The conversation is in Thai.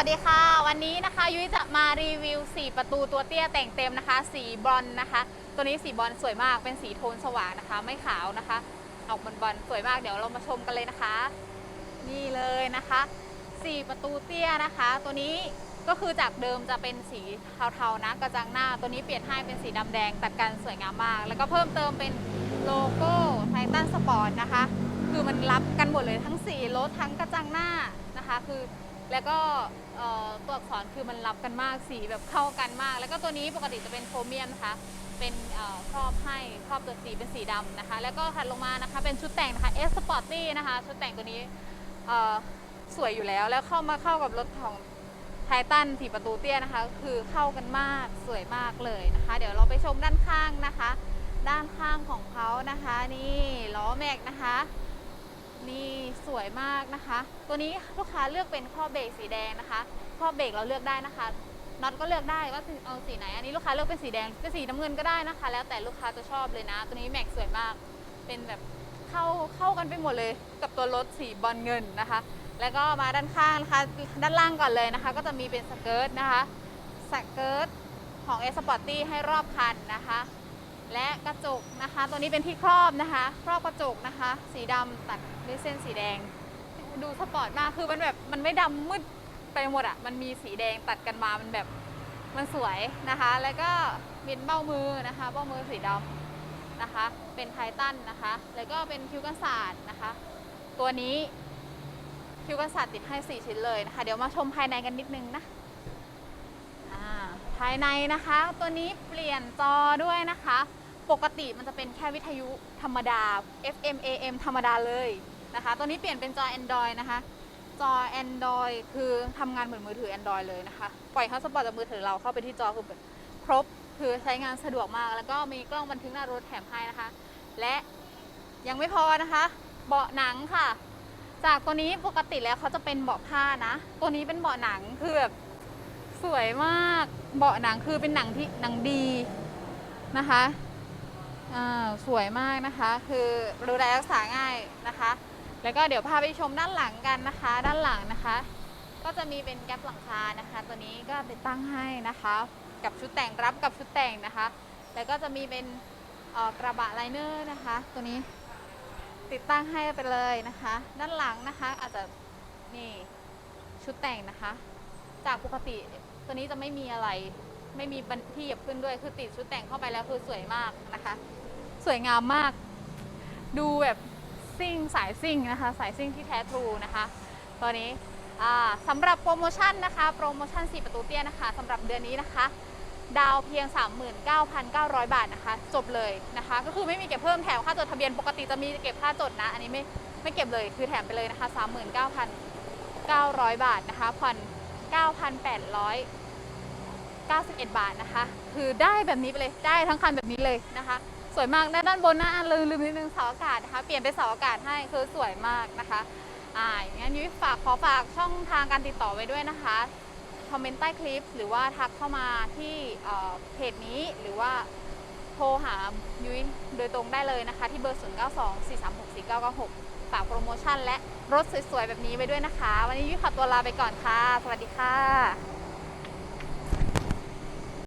วัสดีค่ะ วันนี้นะคะยุ้ยจะมารีวิว 4 ประตูตัวเตี้ยแต่งเต็มนะคะ สีบอนซ์นะคะ ตัวนี้สีบอนซ์สวยมากเป็นสีโทนสว่างนะคะ ไม่ขาวนะคะ ออกบอลบอลสวยมากเดี๋ยวเรามาชมกันเลยนะคะ นี่เลยนะคะ 4 ประตูเตี้ยนะคะ ตัวนี้ก็คือจากเดิมจะเป็นสีเทาๆนะกระจังหน้า ตัวนี้เปลี่ยนให้เป็นสีดำแดงตัดกันสวยงามมาก แล้วก็เพิ่มเติมเป็นโลโก้ไททันสปอร์ตนะคะ คือมันรับกันหมดเลยทั้งสีรถทั้งกระจังหน้านะคะ คือ แล้วก็เอ่อตัวอักษรคือมันรับกันมากสีแบบเข้ากันมาก แล้วก็ตัวนี้ปกติจะเป็นโครเมียมนะคะ เป็นเอ่อครอบให้ครอบตัวสีเป็นสีดำนะคะ แล้วก็ถัดลงมานะคะเป็นชุดแต่งนะคะ S Sporty นะคะ ชุดแต่งตัวนี้เอ่อสวยอยู่แล้ว แล้วเข้ามาเข้ากับรถของไททันสีประตูเตี้ยนะคะ คือเข้ากันมากสวยมากเลยนะคะ เดี๋ยวเราไปชมด้านข้างนะคะ ด้านข้างของเขานะคะ นี่ล้อแม็กนะคะ นี่สวยมากนะคะ ตัวนี้ลูกค้าเลือกเป็นข้อเบรกสีแดงนะคะ ข้อเบรกเราเลือกได้นะคะน็อตก็เลือกได้ว่าเอาสีไหน อันนี้ลูกค้าเลือกเป็นสีแดงเป็สีน้ำเงินก็ได้นะคะ แล้วแต่ลูกค้าจะชอบเลยนะ ตัวนี้แม็กสวยมาก เป็นแบบเข้าเข้ากันไปหมดเลย กับตัวรถสีบอลเงินนะคะ แล้วก็มาด้านข้างนะคะด้านล่างก่อนเลยนะคะ ก็จะมีเป็นสเกิร์ตนะคะสเกิร์ตของ S Sporty ให้รอบคันนะคะ และกระจกนะคะ ตัวนี้เป็นที่ครอบนะคะ ครอบกระจกนะคะ สีดำตัดด้วยเส้นสีแดง ดูสปอร์ตมากคือมันแบบมันไม่ดำมืดไปหมดอะ่ะ มันมีสีแดงตัดกันมา มันแบบมันสวยนะคะ แล้วก็มีเบ้ามือนะคะ เบ้ามือสีดำนะคะ เป็นไททันนะคะ แล้วก็เป็นคิ้วกันศาสตร์นะคะ ตัวนี้คิ้วกันศาสตร์ติดให้ 4 ชิ้นเลยนะคะ เดี๋ยวมาชมภายในกันนิดนึงนะาภายในนะคะ ตัวนี้เปลี่ยนจอด้วยนะคะ ปกติมันจะเป็นแค่วิทยุธรรมดา FM AM ธรรมดาเลยนะคะ ตัวนี้เปลี่ยนเป็นจอ Android นะคะ จอ Android คือทำงานเหมือนมือถือ Android เลยนะคะ ปล่อยเข้าสปอร์ตจากมือถือเราเข้าไปที่จอคือครบคือใช้งานสะดวกมาก แล้วก็มีกล้องบันทึกหน้ารถแถมให้นะคะ และยังไม่พอนะคะ เบาะหนังค่ะ จากตัวนี้ปกติแล้วเขาจะเป็นเบาะผ้านะ ตัวนี้เป็นเบาะหนังคือแบบ สวยมากเบาะหนังคือเป็นหนังที่หนังดีนะคะสวยมากนะคะ คือดูแลรักษาง่ายนะคะ แล้วก็เดี๋ยวพาไปชมด้านหลังกันนะคะ ด้านหลังนะคะ ก็จะมีเป็นแก๊ปหลังคานะคะ ตัวนี้ก็ติดตั้งให้นะคะ กับชุดแต่งรับกับชุดแต่งนะคะ แล้วก็จะมีเป็นกระบะไลเนอร์นะคะ ตัวนี้ติดตั้งให้ไปเลยนะคะ ด้านหลังนะคะอาจจะนี่ชุดแต่งนะคะ จากปกติตัวนี้จะไม่มีอะไร ไม่มีบันที่เหยียบขึ้นด้วย คือติดชุดแต่งเข้าไปแล้วคือสวยมากนะคะ สวยงามมาก ดูแบบซิ่งสายซิ่งนะคะ สายซิ่งที่แท้ทรูนะคะ ตัวนี้สำหรับโปรโมชั่นนะคะ โปรโมชั่น 4 ประตูเตี้ยนะคะสำหรับเดือนนี้นะคะ ดาวเพียง 39,900 บาทนะคะ จบเลยนะคะ ก็คือไม่มีเก็บเพิ่มแถมค่าจดทะเบียนปกติจะมีเก็บค่าจดนะ อันนี้ไม่ไม่เก็บเลยคือแถมไปเลยนะคะ 39,900 บาทนะคะผ่อน 9,891 บาทนะคะ คือได้แบบนี้ไปเลยได้ทั้งคันแบบนี้เลยนะคะ สวยมากและด้านบนนะอะลืมลืมนิดนึงเสาอากาศนะคะ เปลี่ยนเป็นเสาอากาศให้คือสวยมากนะคะอ่าอย่างนั้นยุ้ยฝากขอฝากช่องทางการติดต่อไว้ด้วยนะคะคอมเมนต์ใต้คลิป หรือว่าทักเข้ามาที่เเพจนี้หรือว่าโทรหายุ้ยโดยตรงได้เลยนะคะ ที่เบอร์ 0 ฝากโปรโมชั่นและรถสวยๆ แบบนี้ไว้ด้วยนะคะ วันนี้ยุ้ยขอตัวลาไปก่อนค่ะ สวัสดีค่ะ